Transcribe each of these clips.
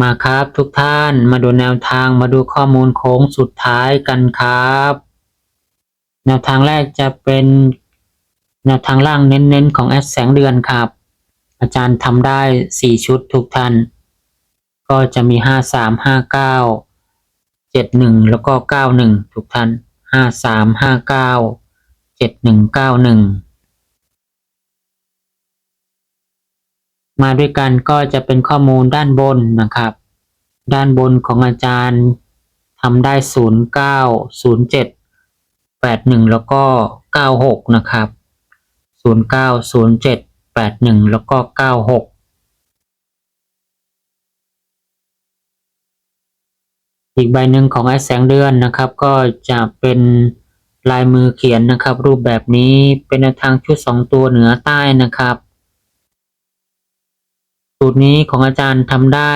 มาครับทุกท่านมาดูแนวทางมาดูข้อมูลโค้งสุดท้ายกันครับ แนวทางแรกจะเป็นแนวทางล่างเน้นๆของแอดแสงเดือนครับ อาจารย์ทำได้ 4 ชุดทุกท่าน ก็จะมี 5 3 5 9 7 1 แล้วก็ 91 ทุกท่าน 5 3 5 9 7 1 9 1 มาด้วยกันก็จะเป็นข้อมูลด้านบนนะครับ ด้านบนของอาจารย์ทำได้ 09 07 81 แล้วก็ 96 นะครับ 09 07 81 แล้วก็ 96อีกใบหนึ่งของไอ้แสงเดือนนะครับ ก็จะเป็นลายมือเขียนนะครับ รูปแบบนี้เป็นทางชุด 2 ตัวเหนือใต้นะครับ สูตรนี้ของอาจารย์ทำได้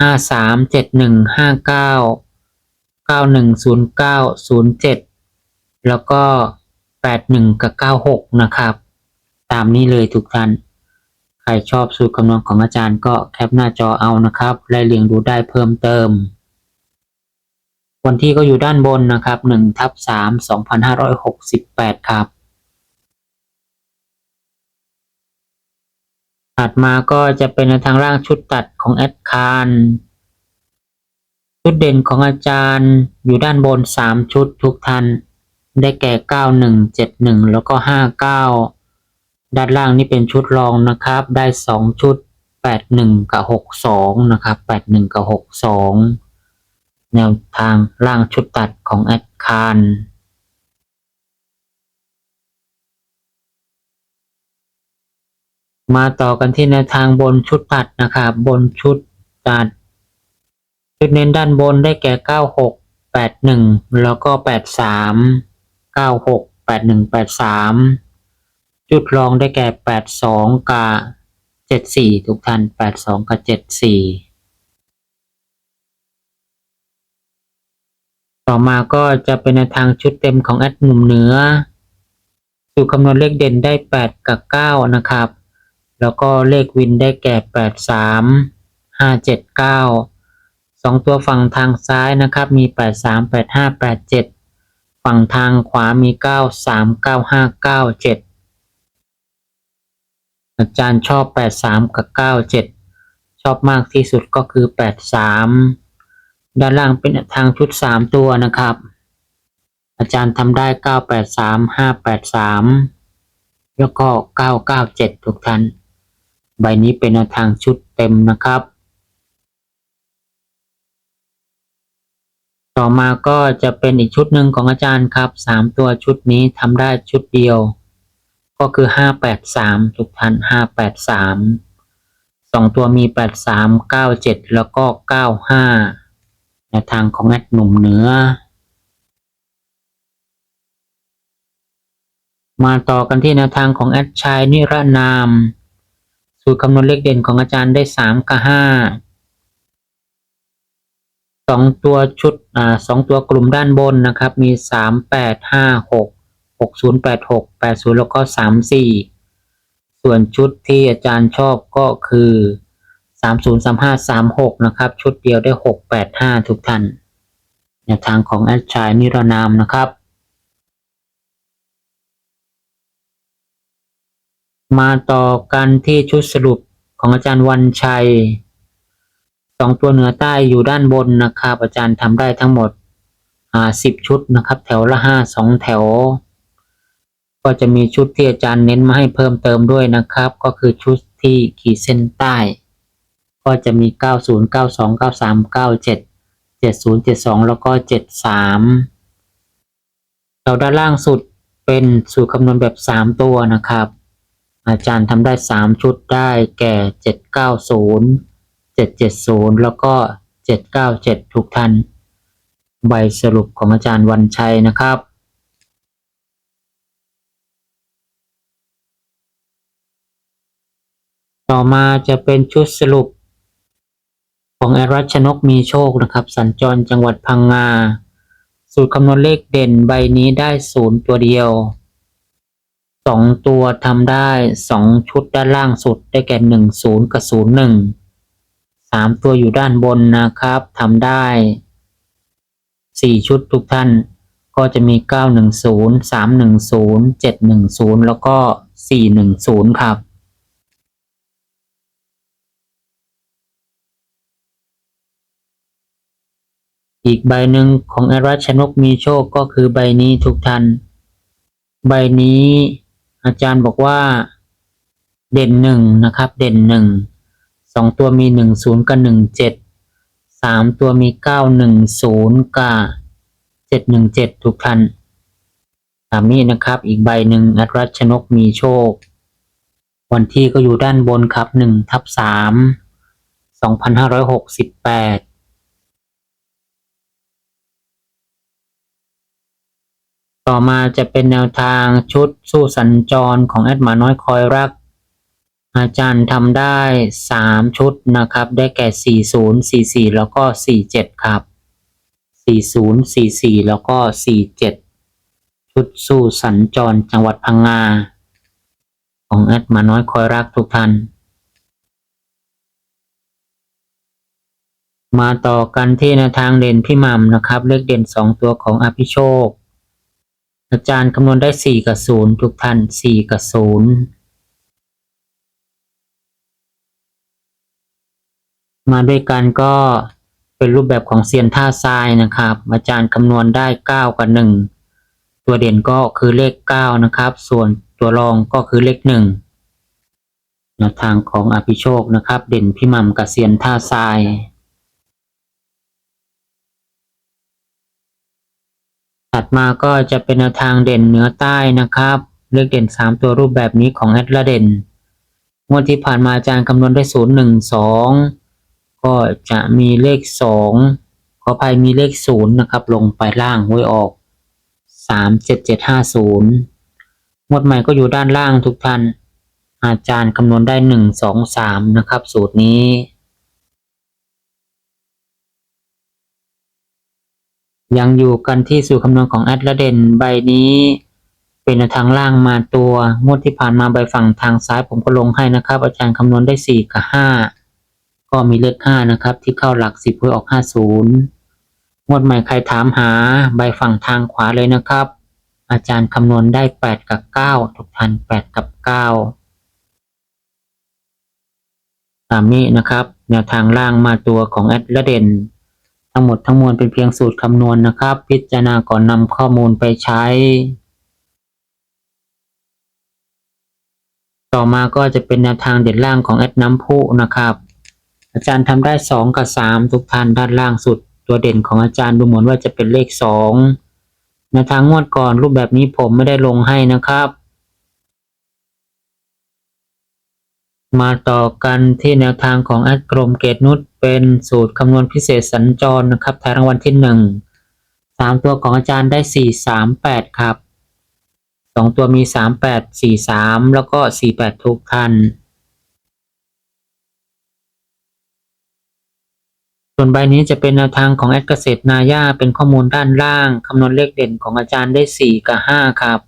ห้าสามเจ็ดหนึ่งห้าเก้าเก้าหนึ่งศูนย์เก้าศูนย์เจ็ดแล้วก็แปดหนึ่งกับเก้าหกนะครับ ตามนี้เลยทุกท่าน ใครชอบสูตรคำนวณของอาจารย์ก็แคปหน้าจอเอานะครับไล่เรียงดูได้เพิ่มเติม วันที่ก็อยู่ด้านบนนะครับหนึ่งทับสามสองพันห้าร้อยหกสิบแปดครับ ถัดมาก็จะเป็นในทางร่างชุดตัดของแอดคารชุดเด่นของอาจารย์อยู่ด้านบน 3 ชุดทุกท่านได้แก่ 91 71 แล้วก็ 59 ด้านล่างนี่เป็นชุดรองนะครับ ได้ 2 ชุด 81 กับ 62 นะครับ 81 กับ 62 แนวทางร่างชุดตัดของแอดคาร มาต่อกันที่แนวทางบนชุดตัดนะครับบนชุดตัด ชุดเน้นด้านบนได้แก่ 96 81 แล้วก็ 83 96 81 83 จุดรองได้แก่ 82 กับ 74 ทุกท่าน 82 กับ 74 ต่อมาก็จะเป็นในวทางชุดเต็มของแอดมุมเหนือสูตรคำนวณเลขเด่นได้ 8 กับ 9 นะครับ แล้วก็เลขวินได้แก่ 83 579สองตัวฝั่งทางซ้ายนะครับ มี 83 85 87 ฝั่งทางขวามี 93 95 97 อาจารย์ชอบ 83 กับ 97 ชอบมากที่สุดก็คือ 83 ด้านล่างเป็นทางชุด 3 ตัวนะครับ อาจารย์ทำได้ 983 583 แล้วก็ 997 ทุกท่าน ใบนี้เป็นทางชุดเต็มนะครับ ต่อมาก็จะเป็นอีกชุดหนึ่งของอาจารย์ครับสามตัวชุดนี้ทำได้ชุดเดียว ก็คือห้าแปดสามทุกท่านห้าแปดสามสองตัวมีแปดสามเก้าเจ็ดแล้วก็เก้าห้าแนวทางของแอดหนุ่มเหนือ มาต่อกันที่แนวทางของแอดชายนิรนาม สูตรคำนวณเลขเด่นของอาจารย์ได้สามกับห้าสองตัวชุดอ่าสองตัวกลุ่มด้านบนนะครับ มีสามแปดห้าหกหกศูนย์แปดหกแปดศูนย์แล้วก็สามสี่ส่วนชุดที่อาจารย์ชอบก็คือสามศูนย์สามห้าสามหกนะครับ ชุดเดียวได้หกแปดห้าทุกท่านแนวทางของแอดชายนิรนามนะครับ มาต่อกันที่ชุดสรุปของอาจารย์วันชัยสองตัวเหนือใต้อยู่ด้านบนนะครับ อาจารย์ทำได้ทั้งหมดอ่าสิบชุดนะครับ แถวละห้าสองแถว ก็จะมีชุดที่อาจารย์เน้นมาให้เพิ่มเติมด้วยนะครับ ก็คือชุดที่ขีดเส้นใต้ ก็จะมี 90 92 93 97 70 72 แล้วก็ 73แถวด้านล่างสุดเป็นสูตรคำนวณแบบ 3 ตัวนะครับ อาจารย์ทำได้สามชุดได้แก่เจ็ดเก้าศูนย์เจ็ดเจ็ดศูนย์แล้วก็เจ็ดเก้าเจ็ดทุกท่านใบสรุปของอาจารย์วันชัยนะครับต่อมาจะเป็นชุดสรุป ของแอรัชนกมีโชคนะครับ สัญจรจังหวัดพังงา สูตรคำนวณเลขเด่นใบนี้ได้ศูนย์ตัวเดียว สองตัวทำได้สองชุดด้านล่างสุดได้แก่หนึ่งศูนย์กับศูนย์หนึ่งสามตัวอยู่ด้านบนนะครับทำได้สี่ชุดทุกท่านก็จะมีเก้าหนึ่งศูนย์สามหนึ่งศูนย์เจ็ดหนึ่งศูนย์แล้วก็สี่หนึ่งศูนย์ครับ อีกใบหนึ่งของแอรัชนกมีโชคก็คือใบนี้ทุกท่าน ใบนี้ อาจารย์บอกว่า เด่นหนึ่งนะครับ เด่นหนึ่งสองตัวมีหนึ่งศูนย์กับหนึ่งเจ็ดสามตัวมีเก้าหนึ่งศูนย์กับเจ็ดหนึ่งเจ็ดทุกท่านตามีนะครับ อีกใบหนึ่งแอดรัชนกมีโชค วันที่ก็อยู่ด้านบนครับหนึ่งทับสามสองพันห้าร้อยหกสิบแปด ต่อมาจะเป็นแนวทางชุดสู้สัญจรของแอดหมาน้อยคอยรัก อาจารย์ทำได้สามชุดนะครับ ได้แก่ 40 44 แล้วก็ 47 ครับ 40 44 แล้วก็ 47 ชุดสู้สัญจรจังหวัดพังงา ของแอดหมาน้อยคอยรักทุกท่านมาต่อกันที่แนวทางเด่นพี่ม่ำนะครับ เลขเด่น 2 ตัวของอภิโชค อาจารย์คำนวณได้สี่กับศูนย์ทุกท่านสี่กับศูนย์มาด้วยกันก็เป็นรูปแบบของเซียนท่าทรายนะครับ อาจารย์คำนวณได้เก้ากับหนึ่งตัวเด่นก็คือเลขเก้านะครับ ส่วนตัวรองก็คือเลขหนึ่งแนวทางของอภิโชคนะครับ เด่นพี่หม่ำกับเซียนท่าทราย ถัดมาก็จะเป็นแนวทางเด่นเหนือใต้นะครับ เลขเด่น 3 ตัวรูปแบบนี้ของแอดละเด่นงวดที่ผ่านมาอาจารย์คำนวณได้0 1 2ก็จะมีเลข2ขออภัยมีเลข0นะครับ ลงไปล่างหวยออก3 7 7 5 0งวดใหม่ก็อยู่ด้านล่างทุกท่าน อาจารย์คำนวณได้1 2 3นะครับ สูตรนี้ ยังอยู่กันที่สูตรคำนวณของแอดละเด่นใบนี้เป็นทางล่างมาตัวงวดที่ผ่านมาใบฝั่งทางซ้ายผมก็ลงให้นะครับ อาจารย์คำนวณได้สี่กับห้าก็มีเลขห้านะครับ ที่เข้าหลักสิบเพื่อออกห้าศูนย์งวดใหม่ใครถามหาใบฝั่งทางขวาเลยนะครับ อาจารย์คำนวณได้แปดกับเก้าทุกท่านแปดกับเก้าตามนี้นะครับ แนวทางล่างมาตัวของแอดละเด่น ทั้งหมดทั้งมวลเป็นเพียงสูตรคำนวณนะครับ พิจารณาก่อนนำข้อมูลไปใช้ ต่อมาก็จะเป็นแนวทางเด่นล่างของแอดน้ำพุนะครับ อาจารย์ทำได้สองกับสามทุกท่านด้านล่างสุด ตัวเด่นของอาจารย์ดูเหมือนว่าจะเป็นเลขสองแนวทางงวดก่อนรูปแบบนี้ผมไม่ได้ลงให้นะครับ มาต่อกันที่แนวทางของแอดกรมเกตนุชเป็นสูตรคำนวณพิเศษสัญจรนะครับทายรางวัลที่หนึ่งสามตัวของอาจารย์ได้สี่สามแปดครับสองตัวมีสามแปดสี่สามแล้วก็สี่แปดทุกท่านส่วนใบนี้จะเป็นแนวทางของแอดเกษตรนาย่าเป็นข้อมูลด้านล่างคำนวณเลขเด่นของอาจารย์ได้สี่กับห้าครับ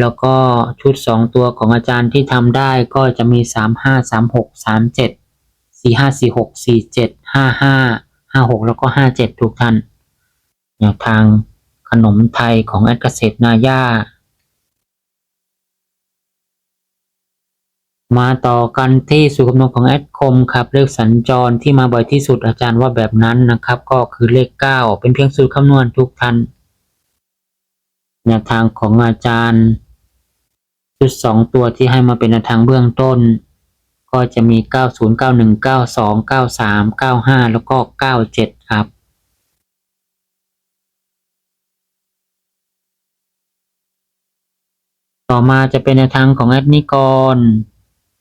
แล้วก็ชุดสองตัวของอาจารย์ที่ทำได้ก็จะมีสามห้าสามหกสามเจ็ดสี่ห้าสี่หกสี่เจ็ดห้าห้าห้าหกแล้วก็ห้าเจ็ดทุกท่านแนวทางขนมไทยของแอดเกษตรนาย่ามาต่อกันที่สูตรคำนวณของแอดคมครับเลขสัญจรที่มาบ่อยที่สุดอาจารย์ว่าแบบนั้นนะครับ ก็คือเลขเก้าเป็นเพียงสูตรคำนวณทุกท่านแนวทางของอาจารย์ ชุดสองตัวที่ให้มาเป็นแนวทางเบื้องต้น ก็จะมี 90 91 92 93 95 แล้วก็ 97 ครับ ต่อมาจะเป็นแนวทางของแอดนิกร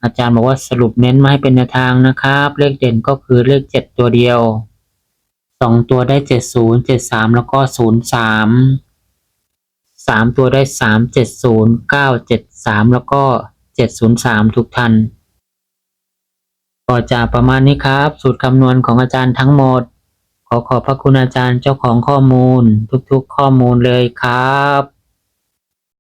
อาจารย์บอกว่าสรุปเน้นมาให้เป็นแนวทางนะครับ เลขเด่นก็คือเลขเจ็ดตัวเดียวสองตัวได้เจ็ดศูนย์เจ็ดสามแล้วก็ศูนย์สาม สามตัวได้สามเจ็ดศูนย์เก้าเจ็ดสามแล้วก็เจ็ดศูนย์สามทุกท่านก็จะประมาณนี้ครับ สูตรคำนวณของอาจารย์ทั้งหมด ขอขอบพระคุณอาจารย์เจ้าของข้อมูล ทุกๆข้อมูลเลยครับ